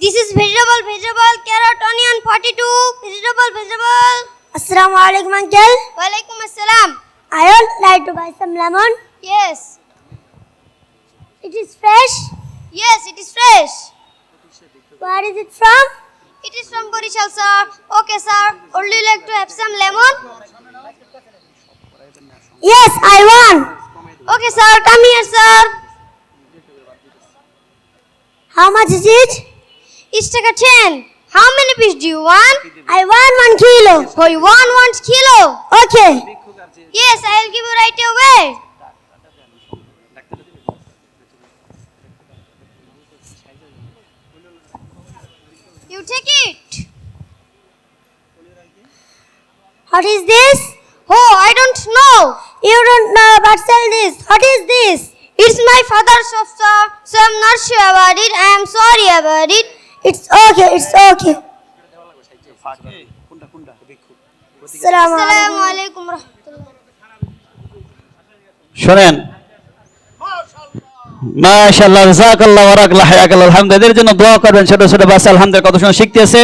This is vegetable, vegetable, carrot, onion, 42, vegetable, vegetable. Assalamu alaikum uncle. Walaikum assalam. I would like to buy some lemon. Yes. It is fresh. Yes, it is fresh. Where is it from? It is from Borishal, sir. Okay, sir. Would you like to have some lemon? Yes, I want. Okay, sir. Come here, sir. How much is it? Take a 10. How many pieces do you want? I want one kilo. Oh, you want one kilo? Okay. Yes, I'll give you right away. You take it. What is this? Oh, I don't know. You don't know, but sell this. What is this? It's my father's shop, uh, sir. So I'm not sure about it. I am sorry about it. It's okay. It's okay. Assalamu alaikum. Assalamu alaikum rahmatullah. শোনেন মাশাআল্লাহ জাযাকাল্লাহ ওয়া রাকাল্লাহ হায়াকাল্লাহ আলহামদুলিল্লাহ এদের জন্য দোয়া করবেন ছোট ছোট বাচ্চা আলহামদুলিল্লাহ কত সময় শিখতেছে